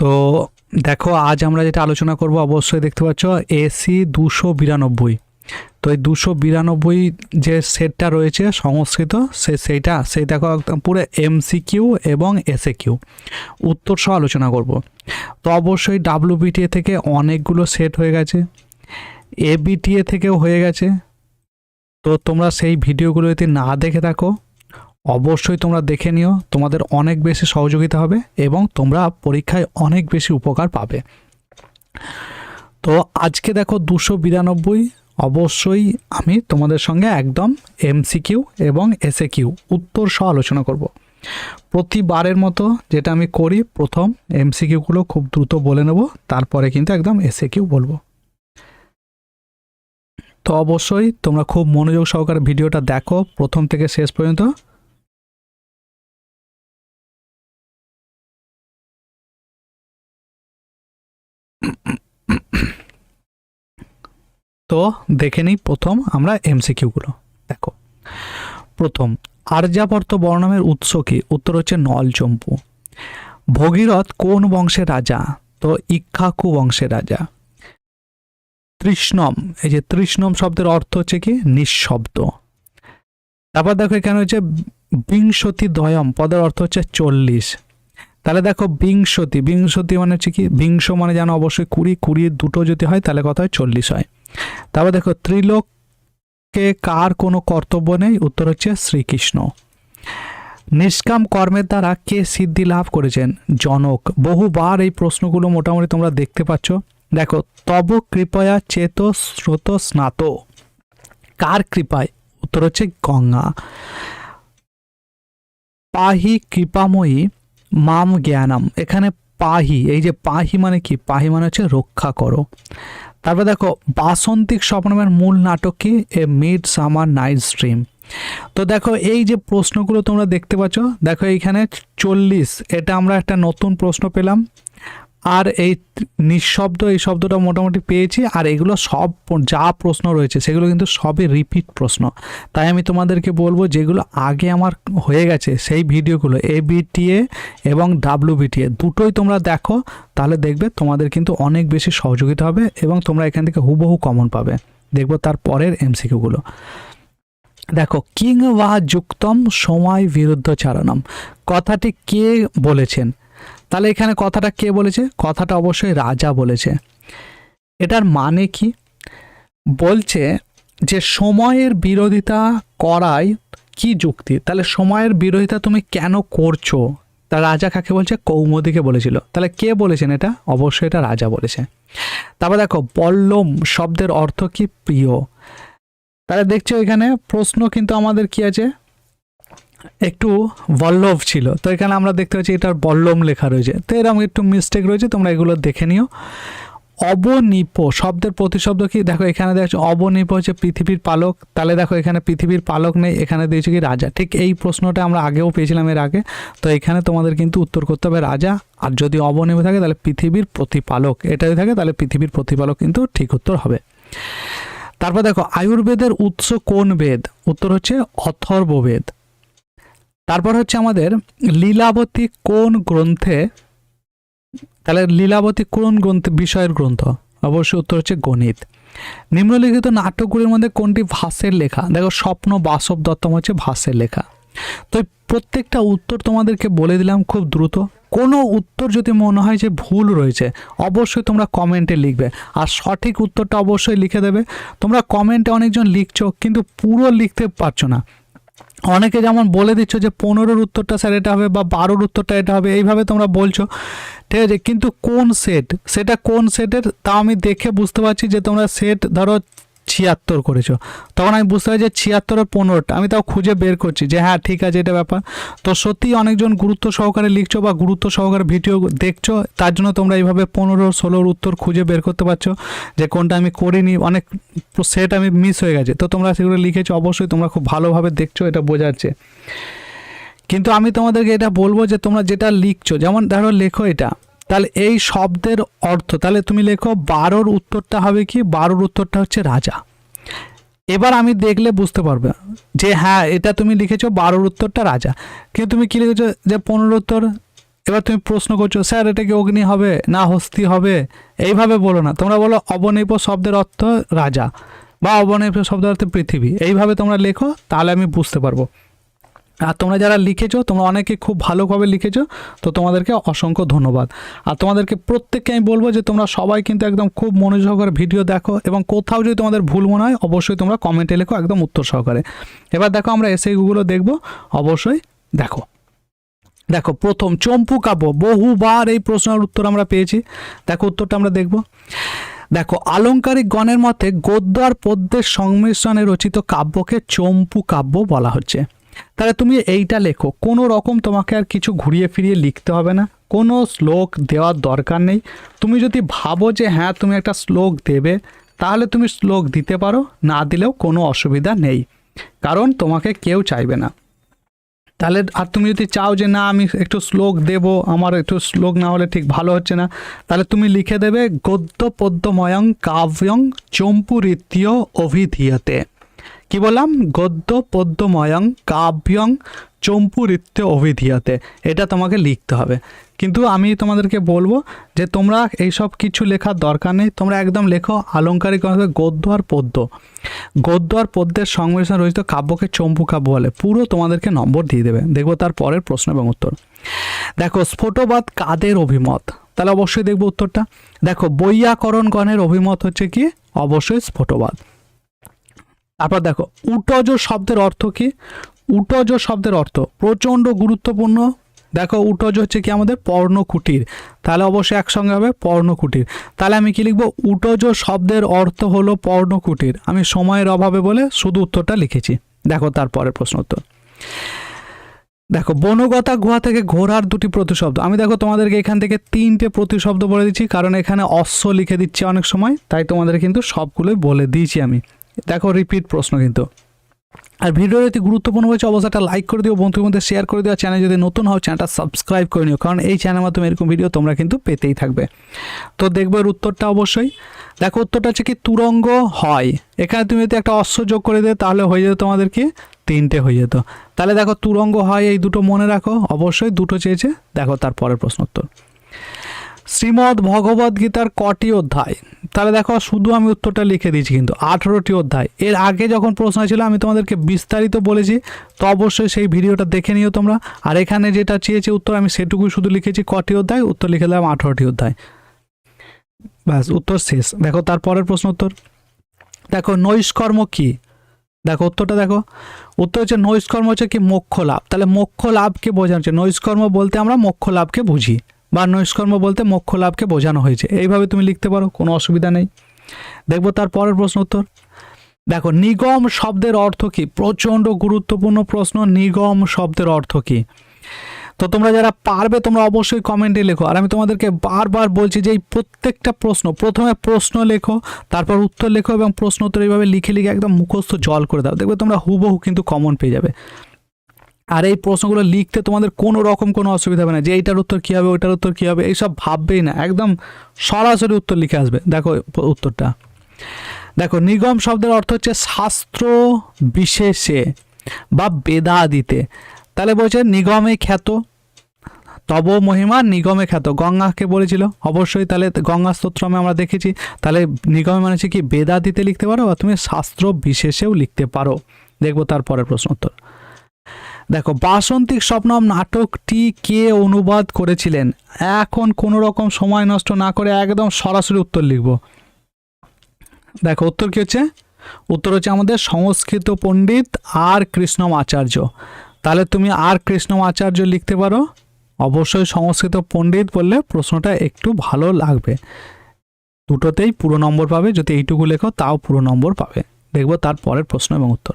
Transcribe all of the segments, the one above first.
তো দেখো, আজ আমরা যেটা আলোচনা করব, অবশ্যই দেখতে পাচ্ছ এসি দুশো বিরানব্বই। তো এই দুশো বিরানব্বই যে সেটটা রয়েছে, সংস্কৃত, সে সেইটা, সেই দেখো, একদম পুরো এমসিকিউ এবং এসএ কিউ উত্তর সহ আলোচনা করব। তো অবশ্যই ডাব্লিউবিটিএ থেকে অনেকগুলো সেট হয়ে গেছে। এবিটিএ থেকেও হয়ে গেছে। তো তোমরা সেই ভিডিওগুলো যদি না দেখে থাকো অবশ্যই তোমরা দেখে নিও, তোমাদের অনেক বেশি সহযোগিতা হবে এবং তোমরা পরীক্ষায় অনেক বেশি উপকার পাবে। তো আজকে দেখো দুশো বিরানব্বই, অবশ্যই আমি তোমাদের সঙ্গে একদম এমসিকিউ এবং এসএ কিউ উত্তর সহ আলোচনা করব। প্রতিবারের মতো যেটা আমি করি, প্রথম এমসিকিউগুলো খুব দ্রুত বলে নেব, তারপরে কিন্তু একদম এসএ কিউ বলব। তো অবশ্যই তোমরা খুব মনোযোগ সহকারে ভিডিওটা দেখো, প্রথম থেকে শেষ পর্যন্ত। তো দেখে নিই প্রথম আমরা এমসিকিউগুলো দেখো। প্রথম, আর্যাবর্ত বর্ণমের উৎস কি? উত্তর হচ্ছে নলচম্পু ভগীরথ কোন বংশের রাজা? তো ইক্ষাকু বংশের রাজা। তৃষ্ণম, এই যে তৃষ্ণম শব্দের অর্থ হচ্ছে কি? নিঃশব্দ। তারপর দেখো এখানে হচ্ছে বিংশতি দয়ম, পদের অর্থ হচ্ছে চল্লিশ। তাহলে দেখো বিংশতি বিংশতি মানে হচ্ছে কি? বিংশ মানে জানো অবশ্যই কুড়ি কুড়ি দুটো যদি হয় তাহলে কত হয়? চল্লিশ হয়। তারপর দেখো, ত্রিলোককে কার কোনো কর্তব্য নেই? উত্তর হচ্ছে শ্রীকৃষ্ণ। নিষ্কাম কর্মের দ্বারা কে সিদ্ধি লাভ করেছেন? জনক। বহুবার এই প্রশ্নগুলো মোটামুটি তোমরা দেখতে পাচ্ছ। দেখো, তব কৃপয়া চেত স্রোত স্নাত। কার কৃপায়? উত্তর হচ্ছে গঙ্গা। পাহি কৃপাময়ী মাম জ্ঞানাম। এখানে পাহি, এই যে পাহি মানে কি? পাহি মানে হচ্ছে রক্ষা করো। তারপর দেখো, বাসন্তিক স্বপ্নমের মূল নাটক কি? A midsummer night dream তো দেখো, এই যে প্রশ্নগুলো তোমরা দেখতে পাচ্ছ, দেখো এইখানে চল্লিশ, এটা আমরা একটা নতুন প্রশ্ন পেলাম। আর এই নিঃশব্দ এই শব্দটা মোটামুটি পেয়েছি, আর এগুলো সব যা প্রশ্ন রয়েছে সেগুলো কিন্তু সবই রিপিট প্রশ্ন। তাই আমি তোমাদেরকে বলব যেগুলো আগে আমার হয়ে গেছে সেই ভিডিওগুলো এ বিটিএ এবং ডাব্লিউ বিটিএ দুটোই তোমরা দেখো, তাহলে দেখবে তোমাদের কিন্তু অনেক বেশি সহযোগিতা হবে এবং তোমরা এখান থেকে হুবহু কমন পাবে। দেখব তার পরের এমসিকিউগুলো দেখো কিং বা যুক্তম সময় বিরুদ্ধ চারণম কথাটি কে বলেছেন? তাহলে এখানে কথাটা কে বলেছে? কথাটা অবশ্যই রাজা বলেছে। এটার মানে কি? বলছে যে সময়ের বিরোধিতা করাই কি যুক্তি? তাহলে সময়ের বিরোধিতা তুমি কেন করছ? তা রাজা কাকে বলছে? কৌমদিকে বলেছিল। তাহলে কে বলেছেন এটা? অবশ্যই এটা রাজা বলেছে। তারপর দেখো, বল্লম শব্দের অর্থ কি? প্রিয়। তাহলে দেখছ এখানে প্রশ্ন কিন্তু আমাদের কি আছে? একটু বল্লভ ছিল। তো এখানে আমরা দেখতে পাচ্ছি এটার বল্লম লেখা রয়েছে। তো এরকম একটু মিস্টেক রয়েছে, তোমরা এগুলো দেখে নিও। অবনিপ শব্দের প্রতিশব্দ কি? দেখো এখানে দেখছ অবনিপ হচ্ছে পৃথিবীর পালক। তাহলে দেখো এখানে পৃথিবীর পালক নেই, এখানে দিয়েছে কি রাজা। ঠিক এই প্রশ্নটা আমরা আগেও পেয়েছিলাম এর আগে। তো এখানে তোমাদের কিন্তু উত্তর করতে হবে রাজা। আর যদি অবনিপ থাকে, তাহলে পৃথিবীর প্রতিপালক। এটা যদি থাকে, তাহলে পৃথিবীর প্রতিপালক কিন্তু ঠিক উত্তর হবে। তারপর দেখো, আয়ুর্বেদের উৎস কোন বেদ? উত্তর হচ্ছে অথর্ববেদ। তারপর হচ্ছে আমাদের লীলাবতী কোন গ্রন্থে, তাহলে লীলাবতী কোন গ্রন্থ, বিষয়ের গ্রন্থ? অবশ্যই উত্তর হচ্ছে গণিত। নিম্নলিখিত নাটকগুলির মধ্যে কোনটি ভাষের লেখা? দেখো, স্বপ্ন বাসব দত্তম হচ্ছে ভাষের লেখা। তো প্রত্যেকটা উত্তর তোমাদেরকে বলে দিলাম খুব দ্রুত। কোনো উত্তর যদি মনে হয় যে ভুল রয়েছে, অবশ্যই তোমরা কমেন্টে লিখবে। আর সঠিক উত্তরটা অবশ্যই লিখে দেবে। তোমরা কমেন্টে অনেকজন লিখছো, কিন্তু পুরো লিখতে পারছ না। অনেকে যেমন বলে দিচ্ছ যে পনেরোর উত্তরটা স্যার এটা হবে বা বারোর উত্তরটা এটা হবে, এইভাবে তোমরা বলছো। ঠিক আছে, কিন্তু কোন সেট সেটা কোন সেটের তা আমি দেখে বুঝতে পারছি যে তোমরা সেট ধরো ছিয়াত্তর করেছ। তখন আমি বুঝতে পারি যে ছিয়াত্তরের পনেরোটা। আমি তাও খুঁজে বের করছি যে হ্যাঁ ঠিক আছে, এটা ব্যাপার। তো সত্যিই অনেকজন গুরুত্ব সহকারে লিখছো বা গুরুত্ব সহকারে ভিডিও দেখছ, তার জন্য তোমরা এইভাবে পনেরো, ষোলোর উত্তর খুঁজে বের করতে পারছ যে কোনটা আমি করিনি, অনেক সেট আমি মিস হয়ে গেছে। তো তোমরা সেগুলো লিখেছো, অবশ্যই তোমরা খুব ভালোভাবে দেখছ, এটা বোঝাচ্ছে কিন্তু আমি তোমাদেরকে এটা বলব যে তোমরা যেটা লিখছো, যেমন ধরো লেখো এটা। তাহলে এই শব্দের অর্থ, তাহলে তুমি লেখো বারোর উত্তরটা হবে কি? বারোর উত্তরটা হচ্ছে রাজা। এবার আমি দেখলে বুঝতে পারবে যে হ্যাঁ এটা তুমি লিখেছো বারোর উত্তরটা রাজা। কিন্তু তুমি কি লিখেছো যে পনেরো উত্তর? এবার তুমি প্রশ্ন করছ, স্যার, এটা কি অগ্নি হবে না হস্তি হবে? এইভাবে বলো না। তোমরা বলো অবনিপ শব্দের অর্থ রাজা বা অবনিপ শব্দের অর্থ পৃথিবী। এইভাবে তোমরা লেখো, তাহলে আমি বুঝতে পারব। আর তোমরা যারা লিখেছো, তোমরা অনেকে খুব ভালোভাবে লিখেছো, তো তোমাদেরকে অসংখ্য ধন্যবাদ। আর তোমাদেরকে প্রত্যেককে আমি বলব যে তোমরা সবাই কিন্তু একদম খুব মনোযোগ করে ভিডিও দেখো এবং কোথাও যদি তোমাদের ভুল মনে হয়, অবশ্যই তোমরা কমেন্টে লেখো একদম উত্তর সহকারে। এবার দেখো আমরা এসেগুলো দেখব, অবশ্যই দেখো। দেখো, প্রথম, চম্পু কাব্য। বহুবার এই প্রশ্নের উত্তর আমরা পেয়েছি। দেখো, উত্তরটা আমরা দেখব। দেখো, আলংকারিক গণের মতে গদ্য আর পদ্যের সংমিশ্রণে রচিত কাব্যকে চম্পু কাব্য বলা হচ্ছে। তাহলে তুমি এইটা লেখো, কোনো রকম তোমাকে আর কিছু ঘুরিয়ে ফিরিয়ে লিখতে হবে না, কোনো শ্লোক দেওয়ার দরকার নেই। তুমি যদি ভাবো যে হ্যাঁ তুমি একটা শ্লোক দেবে, তাহলে তুমি শ্লোক দিতে পারো, না দিলেও কোনো অসুবিধা নেই, কারণ তোমাকে কেউ চাইবে না। তাহলে আর তুমি যদি চাও যে না, আমি একটু শ্লোক দেব, আমার একটু শ্লোক না হলে ঠিক ভালো হচ্ছে না, তাহলে তুমি লিখে দেবে গদ্য পদ্যময়ং কাব্যং চম্পুরীতীয় অভিধীয়তে। কি বললাম? গদ্য, পদ্যময়ং, কাব্যং, চম্পুরীত্য অভিধীয়তে। এটা তোমাকে লিখতে হবে। কিন্তু আমি তোমাদেরকে বলব যে তোমরা এইসব কিছু লেখার দরকার নেই। তোমরা একদম লেখো আলংকারিক হবে গদ্য আর পদ্য। গদ্য আর পদ্যের সংমিশ্রণ রচিত কাব্যকে চম্পু কাব্য বলে। পুরো তোমাদেরকে নম্বর দিয়ে দেবে। দেখব তার পরের প্রশ্ন এবং উত্তর। দেখো, স্ফোটবাদ কাদের অভিমত? তাহলে অবশ্যই দেখব উত্তরটা। দেখো, বৈয়াকরণগণের অভিমত হচ্ছে কি? অবশ্যই স্ফোটবাদ। তারপর দেখো, উটজ শব্দের অর্থ কি? উটজ শব্দের অর্থ প্রচণ্ড গুরুত্বপূর্ণ। দেখো, উটজ হচ্ছে কি আমাদের পর্ণকুটির তাহলে অবশ্যই একসঙ্গে হবে পর্ণকুটির তাহলে আমি কি লিখব? উটজ শব্দের অর্থ হলো পর্ণকুটির আমি সময়ের অভাবে বলে শুধু উত্তরটা লিখেছি। দেখো তারপরের প্রশ্ন উত্তর। দেখো, বনগতা গুহা থেকে ঘোড়ার দুটি প্রতিশব্দ। আমি দেখো তোমাদেরকে এখান থেকে তিনটে প্রতিশব্দ বলে দিচ্ছি, কারণ এখানে অশ্ব লিখে দিচ্ছি অনেক সময়, তাই তোমাদের কিন্তু সবগুলোই বলে দিয়েছি আমি। দেখো রিপিট প্রশ্ন কিন্তু। আর ভিডিও যদি গুরুত্বপূর্ণ হয়েছে, অবশ্যই লাইক করে দিও, বন্ধুদের মধ্যে শেয়ার করে দিও চ্যানেল যদি নতুন হও চ্যানেলটা সাবস্ক্রাইব করে নিও, কারণ এই চ্যানেলের মাধ্যমে এরকম ভিডিও তোমরা কিন্তু পেতেই থাকবে। তো দেখবে এর উত্তরটা অবশ্যই। দেখো উত্তরটা হচ্ছে কি, তুরঙ্গ হয়। এখানে তুমি যদি একটা অশ্ব যোগ করে দেবে তাহলে হয়ে যেত তোমাদের কি? তিনটে হয়ে যেত। তাহলে দেখো তুরঙ্গ হয়, এই দুটো মনে রাখো। অবশ্যই দুটো চেয়েছে। দেখো তার পরের প্রশ্ন উত্তর। শ্রীমদ্ ভগবদ গীতার কটি অধ্যায়? তাহলে দেখো, শুধু আমি উত্তরটা লিখে দিয়েছি কিন্তু, আঠেরোটি অধ্যায়। এর আগে যখন প্রশ্ন ছিল আমি তোমাদেরকে বিস্তারিত বলেছি, তো অবশ্যই সেই ভিডিওটা দেখে নিও তোমরা। আর এখানে যেটা চেয়েছে উত্তর, আমি সেটুকুই শুধু লিখেছি, কটি অধ্যায়? উত্তর লিখে দিলাম আঠেরোটি অধ্যায়। ব্যাস, উত্তর শেষ। দেখো, তারপরের প্রশ্ন উত্তর। দেখো, নৈষ্কর্ম কি? দেখো, উত্তরটা দেখো। উত্তর হচ্ছে, নৈষ্কর্ম হচ্ছে কি? মোক্ষ লাভ তাহলে মোক্ষ লাভকে বোঝানো হচ্ছে। নৈষ্কর্ম বলতে আমরা মোক্ষ লাভকে বুঝি। বা নৈষ্কর্ম বলতে মোক্ষ লাভকে বোঝানো হয়েছে। এইভাবে তুমি লিখতে পারো, কোনো অসুবিধা নেই। দেখব তার পরের প্রশ্ন উত্তর। দেখো, নিগম শব্দের অর্থ কি? প্রচণ্ড গুরুত্বপূর্ণ প্রশ্ন, নিগম শব্দের অর্থ কি? তো তোমরা যারা পারবে, তোমরা অবশ্যই কমেন্টে লেখো। আর আমি তোমাদেরকে বারবার বলছি যে এই প্রত্যেকটা প্রশ্ন, প্রথমে প্রশ্ন লেখো, তারপর উত্তর লেখো এবং প্রশ্ন উত্তর এইভাবে লিখে লিখে একদম মুখস্থ জল করে দাও। দেখবে তোমরা হুবহু কিন্তু কমন পেয়ে যাবে। আর এই প্রশ্নগুলো লিখতে তোমাদের কোনো রকম কোনো অসুবিধা হবে না। যে এইটার উত্তর কী হবে, ওইটার উত্তর কী হবে, এইসব ভাববেই না। একদম সরাসরি উত্তর লিখে আসবে। দেখো উত্তরটা। দেখো, নিগম শব্দের অর্থ হচ্ছে শাস্ত্র বিশেষে বা বেদাদিতে। তাহলে বলছে নিগমে খ্যাত, তব মহিমা নিগমে খ্যাত। গঙ্গাকে বলেছিল। অবশ্যই তাহলে গঙ্গা স্তোত্রমে আমরা দেখেছি। তাহলে নিগমে মানে কি বেদাদিতে লিখতে পারো বা তুমি শাস্ত্র বিশেষেও লিখতে পারো। দেখব তারপরের প্রশ্ন উত্তর। দেখো, বাসন্তিক স্বপ্নম নাটকটি কে অনুবাদ করেছিলেন? এখন কোনো রকম সময় নষ্ট না করে একদম সরাসরি উত্তর লিখব। দেখো, উত্তর কি হচ্ছে? উত্তর হচ্ছে আমাদের সংস্কৃত পণ্ডিত আর কৃষ্ণম আচার্য। তাহলে তুমি আর কৃষ্ণম আচার্য লিখতে পারো? অবশ্যই সংস্কৃত পণ্ডিত বললে প্রশ্নটা একটু ভালো লাগবে। দুটোতেই পুরো নম্বর পাবে, যদি এইটুকু লেখো তাও পুরো নম্বর পাবে। দেখব তার পরের প্রশ্ন এবং উত্তর।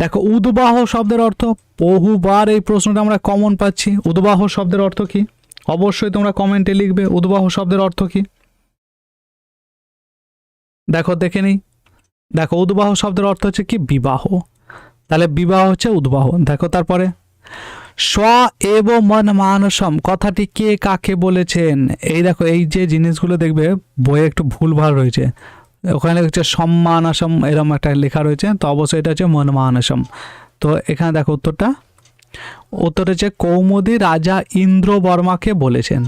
দেখো, উদ্বাহ শব্দের অর্থ বহুবার এই প্রশ্নটা আমরা কমন পাচ্ছি। উদ্বাহ শব্দের অর্থ কি? অবশ্যই তোমরা কমেন্টে লিখবে, উদ্বাহ শব্দের অর্থ কি? দেখো, দেখে নিই। দেখো, উদ্বাহ শব্দের অর্থ হচ্ছে কি? বিবাহ। তাহলে বিবাহ হচ্ছে উদ্বাহ। দেখো, তারপরে স্ব এব মন মানসম। কথাটি কে কাকে বলেছেন? এই দেখো, এই যে জিনিসগুলো দেখবে, বইয়ে একটু ভুলভাল রয়েছে। ওখানে হচ্ছে সম্মানাসম এরম একটা লেখা রয়েছে, তো অবশ্যই এটা হচ্ছে মনমানসম। তো এখানে দেখো উত্তরটা। উত্তর হচ্ছে, কৌমুদী রাজা ইন্দ্র বর্মাকে বলেছেন।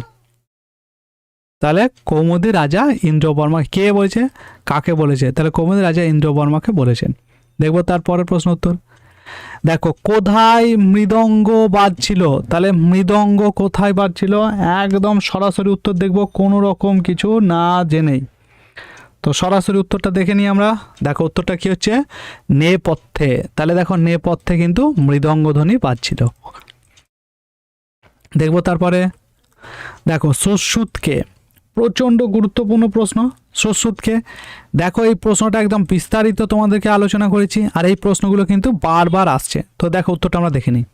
তাহলে কৌমুদী রাজা ইন্দ্র বর্মা কে বলেছে? কাকে বলেছে? তাহলে কৌমুদী রাজা ইন্দ্র বর্মাকে বলেছেন। দেখব তারপরের প্রশ্ন উত্তর। দেখো, কোথায় মৃদঙ্গ বাজছিল তাহলে মৃদঙ্গ কোথায় বাজছিল একদম সরাসরি উত্তর দেখব, কোনো রকম কিছু না জেনেই। তো সরাসরি উত্তরটা দেখে নিই আমরা। দেখো, উত্তরটা কি হচ্ছে? নেপথ্যে। তাহলে দেখো, নেপথ্যে কিন্তু মৃদঙ্গ ধ্বনি বাজছিল দেখব তারপরে। দেখো, সস্যুতকে। প্রচণ্ড গুরুত্বপূর্ণ প্রশ্ন, সস্যুতকে। দেখো, এই প্রশ্নটা একদম বিস্তারিত তোমাদেরকে আলোচনা করেছি, আর এই প্রশ্নগুলো কিন্তু বারবার আসছে। তো দেখো, উত্তরটা আমরা দেখে নিই।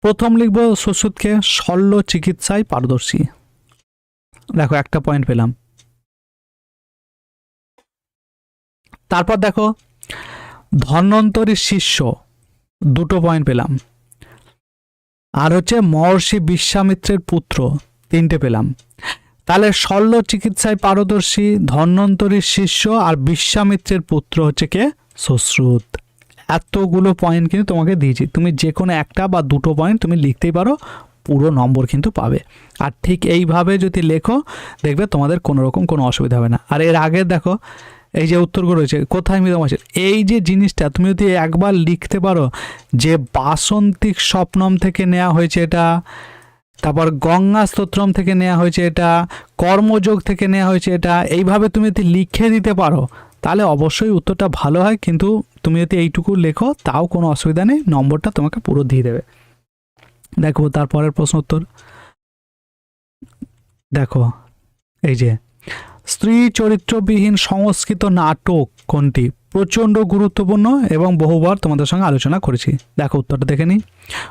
প্রথম লিখব সস্যুতকে, শল্য চিকিৎসায় পারদর্শী। দেখো, একটা পয়েন্ট পেলাম। তারপর দেখো ধন্বন্তরীর শিষ্য, দুটো পয়েন্ট পেলাম। আর হচ্ছে মহর্ষি বিশ্বামিত্রের পুত্র, তিনটে পেলাম। তাহলে শল্য চিকিৎসায় পারদর্শী ধন্বন্তরীর শিষ্য আর বিশ্বামিত্রের পুত্র হচ্ছে কে? সুশ্রুত। এতগুলো পয়েন্ট কিন্তু তোমাকে দিয়েছি। তুমি যে কোনো একটা বা দুটো পয়েন্ট তুমি লিখতেই পারো, পুরো নম্বর কিন্তু পাবে। আর ঠিক এইভাবে যদি লেখো, দেখবে তোমাদের কোনো রকম কোনো অসুবিধা হবে না। আর এর আগে দেখো এই যে উত্তরগুলো রয়েছে, কোথায় মৃদম আছে? এই যে জিনিসটা, তুমি যদি একবার লিখতে পারো, যে বাসন্তিক স্বপ্নম থেকে নেওয়া হয়েছে এটা, তারপর গঙ্গা স্তোত্রম থেকে নেওয়া হয়েছে এটা, কর্মযোগ থেকে নেওয়া হয়েছে এটা, এইভাবে তুমি যদি লিখে দিতে পারো, তাহলে অবশ্যই উত্তরটা ভালো হয়, কিন্তু তুমি যদি এইটুকু লেখো, তাও কোনো অসুবিধা নেই, নম্বরটা তোমাকে পুরো দিয়ে দেবে। দেখো, তারপরের প্রশ্ন উত্তর। দেখো, এই যে স্ত্রী চরিত্রবিহীন সংস্কৃত নাটক কোনটি? প্রচণ্ড গুরুত্বপূর্ণ এবং বহুবার তোমাদের সঙ্গে আলোচনা করেছি। দেখো উত্তরটা দেখে নিই।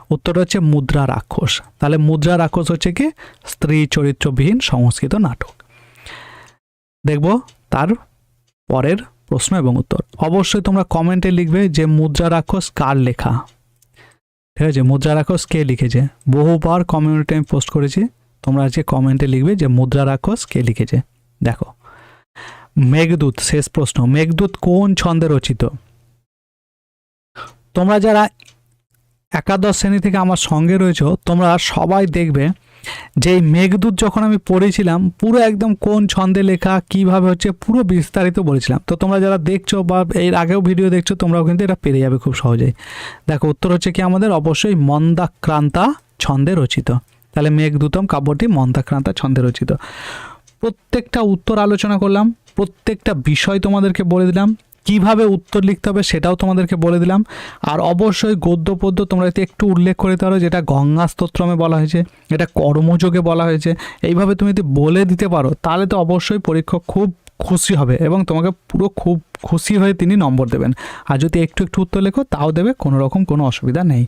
উত্তরটা হচ্ছে মুদ্রা রাক্ষস। তাহলে মুদ্রা রাক্ষস হচ্ছে কি? স্ত্রী চরিত্রবিহীন সংস্কৃত নাটক। দেখব তার পরের প্রশ্ন এবং উত্তর। অবশ্যই তোমরা কমেন্টে লিখবে যে মুদ্রা রাক্ষস কার লেখা? ঠিক আছে, মুদ্রা রাক্ষস কে লিখেছে? বহুবার কমিউনিটি আমি পোস্ট করেছি। তোমরা আজকে কমেন্টে লিখবে যে মুদ্রা রাক্ষস কে লিখেছে। দেখো। মেঘদূত, শেষ প্রশ্ন। মেঘদূত কোন ছন্দে রচিত? তোমরা যারা একাদশ শ্রেণি থেকে আমার সঙ্গে রয়েছো, তোমরা সবাই দেখবে যে এই মেঘদূত যখন আমি পড়েছিলাম, পুরো একদম কোন ছন্দে লেখা, কীভাবে হচ্ছে, পুরো বিস্তারিত বলেছিলাম। তো তোমরা যারা দেখছ বা এর আগেও ভিডিও দেখছ, তোমরাও কিন্তু এটা পেরে যাবে খুব সহজেই। দেখো, উত্তর হচ্ছে কি আমাদের? অবশ্যই মন্দাক্রান্তা ছন্দে রচিত। তাহলে মেঘদূতম কাব্যটি মন্দাক্রান্তা ছন্দে রচিত। প্রত্যেকটা উত্তর আলোচনা করলাম, প্রত্যেকটা বিষয় তোমাদেরকে বলে দিলাম, কীভাবে উত্তর লিখতে হবে সেটাও তোমাদেরকে বলে দিলাম, আর অবশ্যই গদ্য পদ্য তোমরা যদি একটু উল্লেখ করে পারো, যেটা গঙ্গা স্তোত্রমে বলা হয়েছে, এটা কর্মযোগে বলা হয়েছে, এইভাবে তুমি যদি বলে দিতে পারো, তাহলে তো অবশ্যই পরীক্ষক খুব খুশি হবে এবং তোমাকে পুরো খুব খুশি হয়ে তিনি নম্বর দেবেন। আর যদি একটু একটু উত্তর লেখো, তাও দেবে, কোনো রকম কোনো অসুবিধা নেই।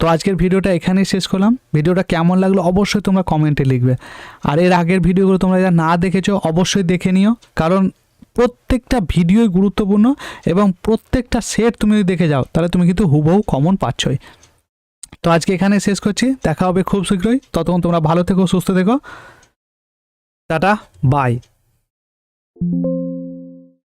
তো আজকের ভিডিওটা এখানেই শেষ করলাম। ভিডিওটা কেমন লাগল অবশ্যই তোমরা কমেন্টে লিখবে। আর এর আগের ভিডিওগুলো তোমরা যারা না দেখেছ, অবশ্যই দেখে নিও। কারণ প্রত্যেকটা ভিডিওই গুরুত্বপূর্ণ এবং প্রত্যেকটা সেট তুমি যদি দেখে যাও, তাহলে তুমি কিন্তু হুবহু কমন পাচ্ছই। তো আজকে এখানে শেষ করছি। দেখা হবে খুব শীঘ্রই। ততক্ষণ তোমরা ভালো থেকো, সুস্থ থেকো। Tata, bye.